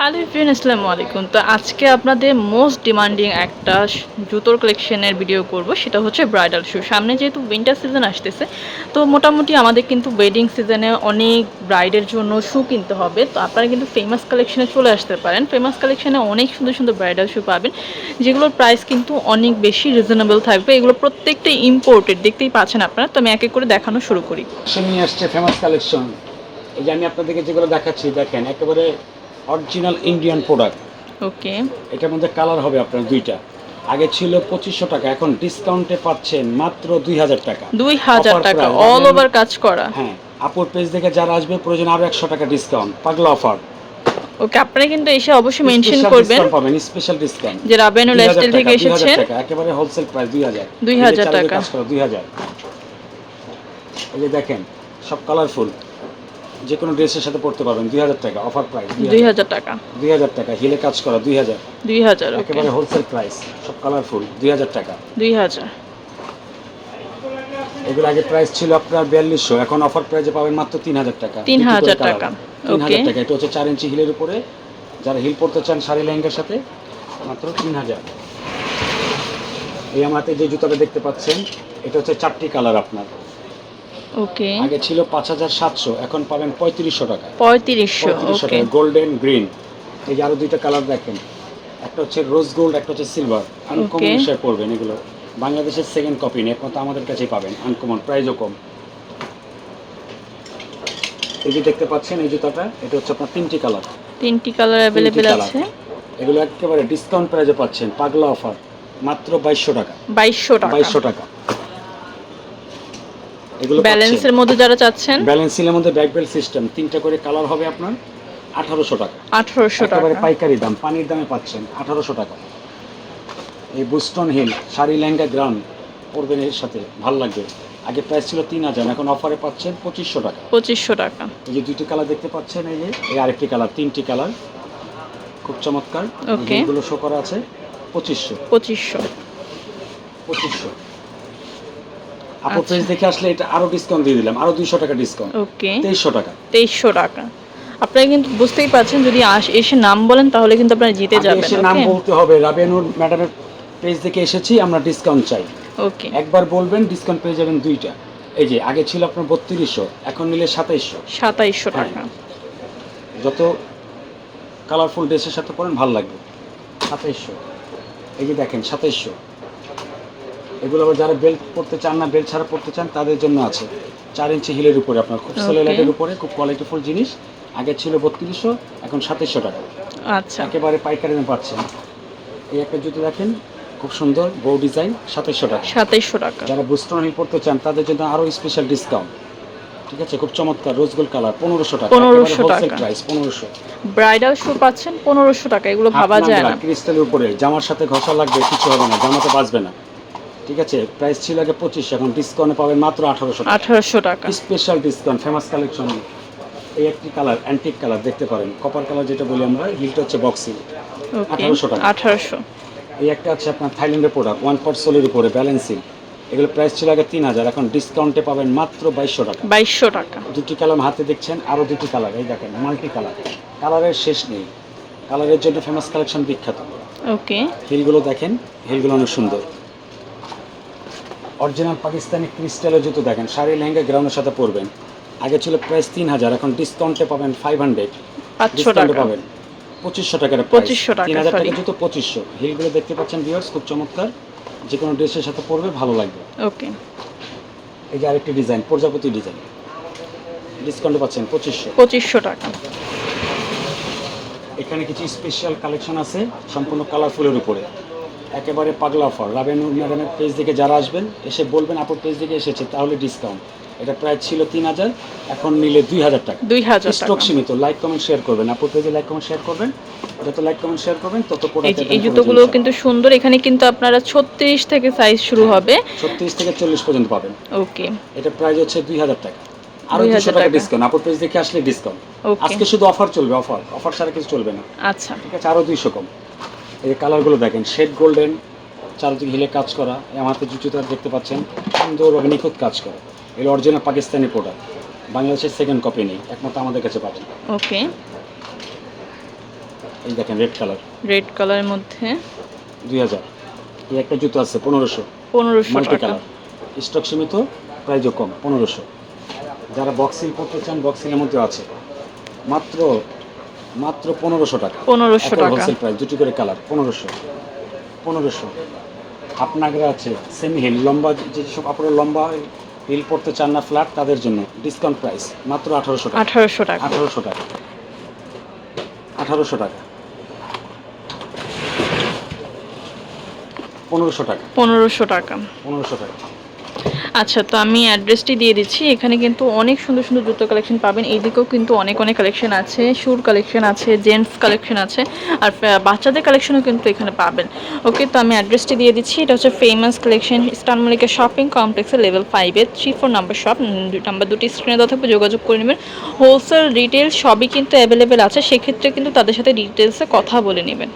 Hello friend আসসালামু আলাইকুম। তো আজকে আপনাদের মোস্ট ডিমান্ডিং একটা জুতোর কালেকশনের ভিডিও করব, সেটা হচ্ছে ব্রাইডাল শু সামনে যেহেতু উইন্টার সিজন আসতেছে, তো মোটামুটি আমাদের কিন্তু ওয়েডিং সিজনে অনেক ব্রাইডের জন্য শু কিনতে হবে। তো আপনারা কিন্তু ফেমাস কালেকশনে চলে আসতে পারেন। ফেমাস কালেকশনে অনেক সুন্দর সুন্দর ব্রাইডাল শু পাবেন, যেগুলোর প্রাইস কিন্তু অনেক বেশি রিজনেবল থাকবে। এগুলো প্রত্যেকটাই ইম্পোর্টেড দেখতেই পাচ্ছেন আপনারা। তো আমি এক এক করে দেখানো শুরু করি। আসছে ফেমাস কালেকশন এই যে আমি আপনাদেরকে যেগুলো দেখাচ্ছি, দেখেন, একেবারে অরিজিনাল ইন্ডিয়ান প্রোডাক্ট ওকে। এটার মধ্যে কালার হবে আপনার দুইটা। আগে ছিল পঁচিশশো টাকা এখন ডিসকাউন্টে পাচ্ছেন মাত্র দুই হাজার টাকা। দুই হাজার টাকা অল ওভার কাজ করা। হ্যাঁ আপুর পেজ দেখে যারা আসবে প্রয়োজন আরও একশো টাকা ডিসকাউন্ট পাগলা অফার ওকে আপনারা কিন্তু এসে অবশ্যই মেনশন করবেন। পাবেন স্পেশাল ডিসকাউন্ট যে রাবেনু লাইফস্টাইল থেকে এসেছেন। একেবারে হোলসেল প্রাইস দুই হাজার। 2000 টাকা। দুই হাজার। এই যে দেখেন সব কালারফুল যে কোনো ড্রেসের সাথে পড়তে পারবেন দুই হাজার টাকা অফার প্রাইস দুই হাজার। টাকা। দুই হাজার টাকা হিলে কাজ করা দুই হাজার। দুই হাজার একেবারে হোলসেল প্রাইস সব কালারফুল দুই হাজার টাকা। দুই হাজার। এগুলো আগে প্রাইস ছিল আপনার বিয়াল্লিশশো এখন অফার প্রাইসে পাবেন মাত্র তিন হাজার টাকা। 3000 দুটি করে টাকা। তিন হাজার টাকা এটা হচ্ছে চার ইঞ্চি হিলের উপরে। যারা হিল পড়তে চান শাড়ি লেহেঙ্গার সাথে মাত্র তিন হাজার। এই আমার যে জুতাটা দেখতে পাচ্ছেন এটা হচ্ছে চারটি কালার আপনার। ওকে। আগে ছিল পাঁচ হাজার সাতশো এখন পাবেন পঁয়ত্রিশশো টাকা। পঁয়ত্রিশশো টাকা গোল্ডেন গ্রিন। এই যে আরও দুইটা কালার দেখেন। একটা হচ্ছে রোজ গোল্ড একটা হচ্ছে সিলভার। আনকমন শেয়ার করবেন এগুলো। বাংলাদেশের সেকেন্ড কপি নেই একমাত্র আমাদের কাছেই পাবেন। আনকমন প্রাইসও কম। এই যে দেখতে পাচ্ছেন এই জুতাটা এটা হচ্ছে আপনার তিনটি কালার। তিনটি কালার অ্যাভেলেবেল আছে। এগুলো একেবারে ডিসকাউন্ট প্রাইসে পাচ্ছেন পাগলা অফার মাত্র বাইশশো টাকা। বাইশশো টাকা। বাইশশো টাকা। এগুলো ব্যালেন্সের মধ্যে যারা চাচ্ছেন? ব্যালেন্স সিলের মধ্যে ব্যাক বেল সিস্টেম। তিনটা করে কালার হবে আপনার আঠারোশো টাকা। আঠারোশো টাকা। পাইকারি দাম পানির দামে পাচ্ছেন আঠারোশো টাকা। এই বুস্টন হিল শাড়ি লেহেঙ্গা গ্রাউন্ড পরবেন এর সাথে ভালো লাগবে। আগে প্রাইস ছিল তিন হাজার এখন অফারে পাচ্ছেন পঁচিশশো টাকা। পঁচিশশো টাকা। এই যে দুইটি কালার দেখতে পাচ্ছেন এই যে এই আরেকটি কালার তিনটি কালার। খুব চমৎকার। Okay. এগুলো শো করা আছে পঁচিশশো। পঁচিশশো। পঁচিশশো। আপু আচ্ছা। পেজ দেখে আসলে এটা আরও ডিসকাউন্ট দিয়ে দিলাম আরও দুইশো টাকা ডিসকাউন্ট ওকে তেইশশো টাকা। তেইশশো টাকা। আপনারা কিন্তু বুঝতেই পারছেন যদি আস এসে নাম বলেন তাহলে কিন্তু আপনারা জিতে যাবেন এসে নাম বলতে হবে রাবেনুর ম্যাডামের পেজ দেখে এসেছি আমরা ডিসকাউন্ট চাই। ওকে একবার বলবেন ডিসকাউন্ট পেয়ে যাবেন দুইটা। এই যে আগে ছিল আপনার বত্রিশশো এখন নিলে সাতাইশশো। সাতাইশশো হ্যাঁ। টাকা। যত কালারফুল ড্রেসের সাথে পরেন ভালো লাগবে। সাতাইশশো। এই যে দেখেন সাতাইশশো। এগুলো আবার যারা বেল্ট পরতে চান না বেল্ট ছাড়া পরতে চান তাদের জন্য আছে। চার ইঞ্চি হিলের উপরে আপনার খুব. সেলেলাইটের উপরে খুব কোয়ালিটিফুল জিনিস। আগে ছিল বত্রিশশো এখন সাতাইশশো টাকা। আচ্ছা। একেবারে পাইকারি পাচ্ছেন। এই একটা জুতো দেখেন খুব সুন্দর বউ ডিজাইন সাতাইশশো টাকা। সাতাইশশো টাকা। যারা বুস্টন হিল পড়তে চান তাদের জন্য আরও স্পেশাল ডিসকাউন্ট ঠিক আছে? খুব চমৎকার রোজ গোল্ড কালার পনেরোশো টাকা। 1500 টাকা। প্রাইস পনেরোশো। ব্রাইডাল শু পাচ্ছেন পনেরোশো টাকা এগুলো ভাবা যায় না। ক্রিস্টালের উপরে জামার সাথে ঘষা লাগবে কিছু হবে না জামাতে বাঁচবে না। ঠিক আছে? প্রাইস ছিল আগে পঁচিশ এখন ডিসকাউন্টে পাবেন মাত্র আঠারোশো টাকা। আঠারোশো টাকা। স্পেশাল ডিসকাউন্ট ফেমাস কালেকশন এই একটি কালার অ্যান্টিক কালার দেখতে পারেন। কপার কালার যেটা বলি আমরা হিলটা হচ্ছে বক্সিং 1800 টাকা। আঠারোশো। এই একটা আছে আপনার থাইল্যান্ডের প্রোডাক্ট ওয়ান পট সোলের উপরে ব্যালেন্সিং এগুলো প্রাইস ছিল আগে তিন হাজার এখন ডিসকাউন্টে পাবেন মাত্র বাইশশো টাকা। বাইশশো টাকা। দুটি কালার হাতে দেখছেন আরও দুটি কালার এই দেখেন মাল্টি কালার কালারের শেষ নেই। কালারের জন্য ফেমাস কালেকশন বিখ্যাত। ওকে হিলগুলো দেখেন হিলগুলো অনেক সুন্দর। অরিজিনাল পাকিস্তানি ক্রিস্টালের জুতো দেখেন শাড়ি লেহেঙ্গা গ্রাউন্ডের সাথে পরবেন। আগে ছিল প্রাইস তিন হাজার এখন ডিসকাউন্টে পাবেন ফাইভ হান্ড্রেড ডিসকাউন্টে টাকা। পাবেন পঁচিশশো টাকার পঁচিশশো টাকা, তিন হাজার টাকা। জুতো পঁচিশশো। হিলগুলো দেখতে পাচ্ছেন ভিউয়ার্স খুব চমৎকার। যে কোনো ড্রেসের সাথে পরবে ভালো লাগবে। ওকে এই যে আরেকটি ডিজাইন প্রজাপতি ডিজাইন। ডিসকাউন্টে পাচ্ছেন পঁচিশশো। পঁচিশশো টাকা। এখানে কিছু স্পেশাল কালেকশন আছে সম্পূর্ণ কালারফুলের উপরে। একেবারে পাগলা অফার রাবেনুর ম্যাডামের পেজ থেকে যারা আসবেন এসে বলবেন আপুর পেজ থেকে এসেছে তাহলে ডিসকাউন্ট এটা প্রায় ছিল তিন হাজার এখন নিলে দুই হাজার টাকা। দুই হাজার স্টক সীমিত লাইক কমেন্ট শেয়ার করবেন। আপুর পেজে লাইক কমেন্ট শেয়ার করবেন। যত লাইক কমেন্ট শেয়ার করবেন তত এই এই জুতোগুলো কিন্তু সুন্দর। এখানে কিন্তু আপনারা ছত্রিশ থেকে সাইজ শুরু হবে। ছত্রিশ থেকে চল্লিশ পর্যন্ত পাবেন। ওকে। এটা প্রাইস হচ্ছে দুই হাজার টাকা। আরও দুশো টাকা। ডিসকাউন্ট আপুর পেজ দেখে আসলে ডিসকাউন্ট আজকে শুধু অফার চলবে অফার অফার ছাড়া কিছু চলবে না। আচ্ছা। ঠিক আছে আরও দুইশো কম। এই যে কালারগুলো দেখেন শেড গোল্ডেন চারদিকে হিলে কাজ করা এই আমার হাতে জুতো দেখতে পাচ্ছেন সুন্দরভাবে নিখুঁত কাজ করা। এগুলো অরিজিনাল পাকিস্তানি প্রোডাক্ট বাংলাদেশের সেকেন্ড কপি নেই একমাত্র আমাদের কাছে পাবেন। ওকে এই দেখেন রেড কালার রেড কালারের মধ্যে। দুই হাজার। এই একটা জুতো আছে পনেরোশো। পনেরোশো মাল্টি কালার। স্টক সীমিত প্রাইজও কম পনেরোশো। যারা বক্সিং করতে চান বক্সিলের মধ্যে আছে। মাত্র মাত্র পনেরোশো টাকা। পনেরোশো টাকা। হোলসেল প্রাইস দুটি করে কালার পনেরোশো। পনেরোশো। আপনাগরা আছে সেমি হিল লম্বা যেসব আপনারা লম্বা হিল পড়তে চান না ফ্ল্যাট তাদের জন্য ডিসকাউন্ট প্রাইস মাত্র আঠারোশো টাকা। আঠারোশো টাকা। আঠারোশো টাকা। আঠারোশো টাকা। পনেরোশো টাকা। পনেরোশো টাকা। পনেরোশো টাকা। আচ্ছা তো আমি অ্যাড্রেসটি দিয়ে দিচ্ছি। এখানে কিন্তু অনেক সুন্দর সুন্দর জুতো কালেকশন পাবেন। এইদিকেও কিন্তু অনেক অনেক কালেকশন আছে। শুর কালেকশন আছে জেন্টস কালেকশন আছে, আর বাচ্চাদের কালেকশনও কিন্তু এখানে পাবেন। ওকে তো আমি অ্যাড্রেসটি দিয়ে দিচ্ছি। এটা হচ্ছে famous collection star Mallika shopping কমপ্লেক্সের লেভেল ফাইভে three four number shop number দুটি স্ক্রিনে দেওয়া থাকবে, যোগাযোগ করে নেবেন। হোলসেল রিটেল সবই কিন্তু অ্যাভেলেবেল আছে। সেক্ষেত্রে কিন্তু তাদের সাথে ডিটেলসে কথা বলে নেবেন।